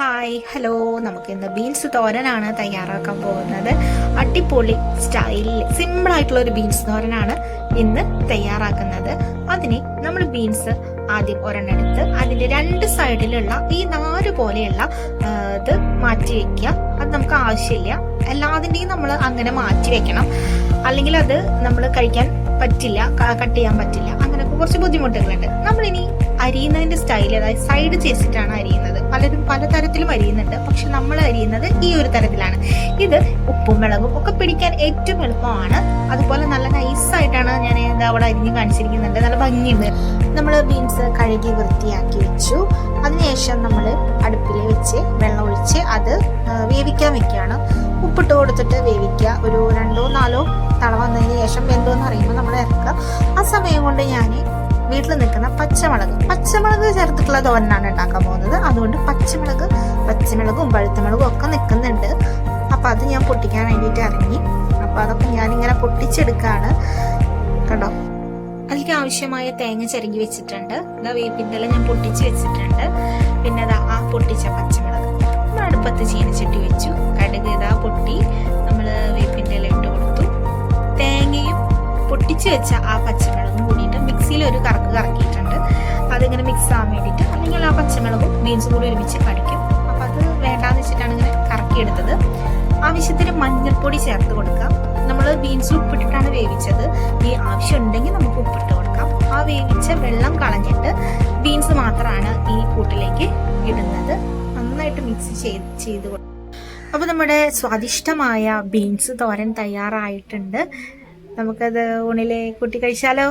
Hi hello നമുക്ക് ഇന്ന് beans തോരനാണ് തയ്യാറാക്കാൻ പോകുന്നത്. അടിപൊളി സ്റ്റൈലിൽ സിമ്പിൾ ആയിട്ടുള്ള ഒരു ബീൻസ് തോരനാണ് ഇന്ന് തയ്യാറാക്കുന്നത്. അതിനെ നമ്മൾ ബീൻസ് ആദ്യം ഒരെണ്ണം എടുത്ത് അതിന്റെ രണ്ട് സൈഡിലുള്ള ഈ നാല് പോലെയുള്ള ഇത് മാറ്റി വെക്കുക. അത് നമുക്ക് ആവശ്യമില്ല. എല്ലാതിന്റെയും നമ്മൾ അങ്ങനെ മാറ്റി വെക്കണം. അല്ലെങ്കിൽ അത് നമ്മൾ കഴിക്കാൻ പറ്റില്ല കട്ട് ചെയ്യാൻ പറ്റില്ല. അങ്ങനെയൊക്കെ കുറച്ച് ബുദ്ധിമുട്ടുകളുണ്ട്. നമ്മളിനി അരിയുന്നതിന്റെ സ്റ്റൈൽ അതായത് സൈഡ് ചേച്ചിട്ടാണ് അരിയുന്നത്. പലരും പലതരത്തിലും അരിയുന്നുണ്ട്. പക്ഷെ നമ്മൾ അരിയുന്നത് ഈ ഒരു തരത്തിലാണ്. ഇത് ഉപ്പും മുളകും ഒക്കെ പിടിക്കാൻ ഏറ്റവും എളുപ്പമാണ്. അതുപോലെ നല്ല നൈസായിട്ടാണ് ഞാൻ ഇത് അവിടെ അരിഞ്ഞ് കാണിച്ചിരിക്കുന്നുണ്ട്. നല്ല ഭംഗിയുണ്ട്. നമ്മൾ ബീൻസ് കഴുകി വൃത്തിയാക്കി വെച്ചു. അതിനുശേഷം നമ്മൾ അടുപ്പിൽ വെച്ച് വെള്ളം ഒഴിച്ച് അത് വേവിക്കാൻ വെക്കുകയാണ്. ഉപ്പിട്ട് കൊടുത്തിട്ട് വേവിക്കുക. ഒരു രണ്ടോ നാലോ തള വന്നതിന് ശേഷം എന്തോന്ന് അറിയുമ്പോൾ നമ്മൾ ഇറക്കുക. ആ സമയം കൊണ്ട് ഞാൻ വീട്ടിൽ നിൽക്കുന്ന പച്ചമുളക്. പച്ചമുളക് ചേർത്തിട്ടുള്ള തോരനാണ് ഉണ്ടാക്കാൻ പോകുന്നത്. അതുകൊണ്ട് പച്ചമുളക് പച്ചമുളകും പഴുത്തമുളകും ഒക്കെ നിൽക്കുന്നുണ്ട്. അപ്പം അത് ഞാൻ പൊട്ടിക്കാൻ വേണ്ടിയിട്ട് ഇറങ്ങി. അപ്പോൾ അതൊക്കെ ഞാനിങ്ങനെ പൊട്ടിച്ചെടുക്കുകയാണ് കണ്ടോ? അതിലേക്ക് ആവശ്യമായ തേങ്ങ ചിരകി വെച്ചിട്ടുണ്ട്. ഇതാ വേപ്പിന്റെ ഞാൻ പൊട്ടിച്ച് വെച്ചിട്ടുണ്ട്. പിന്നെ അതാ ആ പൊട്ടിച്ച പച്ചമുളക് നമ്മൾ അടുപ്പത്ത് ചീനച്ചട്ടി വെച്ചു. കടുക് ഇതാ പൊട്ടി. നമ്മൾ വേപ്പിന്റെ ഇല ഇട്ട് കൊടുത്തു. തേങ്ങയും പൊട്ടിച്ച് വെച്ച ആ പച്ചമുളകും മിക്സിയിൽ ഒരു കറക്ക് കറക്കിയിട്ടുണ്ട്. അതിങ്ങനെ മിക്സ് ആവാൻ വേണ്ടിയിട്ട് അല്ലെങ്കിൽ ആ പച്ചമുളകും ബീൻസും കൂടി ഒരുമിച്ച് കടിക്കും. അപ്പം അത് വേണ്ടാന്ന് വെച്ചിട്ടാണ് ഇങ്ങനെ കറക്കിയെടുത്തത്. ആവശ്യത്തിന് മഞ്ഞൾപ്പൊടി ചേർത്ത് കൊടുക്കാം. നമ്മൾ ബീൻസ് ഉപ്പിട്ടിട്ടാണ് വേവിച്ചത്. ഈ ആവശ്യം ഉണ്ടെങ്കിൽ നമുക്ക് ഉപ്പിട്ട് കൊടുക്കാം. ആ വേവിച്ച വെള്ളം കളഞ്ഞിട്ട് ബീൻസ് മാത്രമാണ് ഈ കൂട്ടിലേക്ക് ഇടുന്നത്. നന്നായിട്ട് മിക്സ് ചെയ്ത് ചെയ്ത് കൊടുക്കും അപ്പോൾ നമ്മുടെ സ്വാദിഷ്ടമായ ബീൻസ് തോരൻ തയ്യാറായിട്ടുണ്ട്. നമുക്കത് ഊണിലെ കൂട്ടി കഴിച്ചാലോ?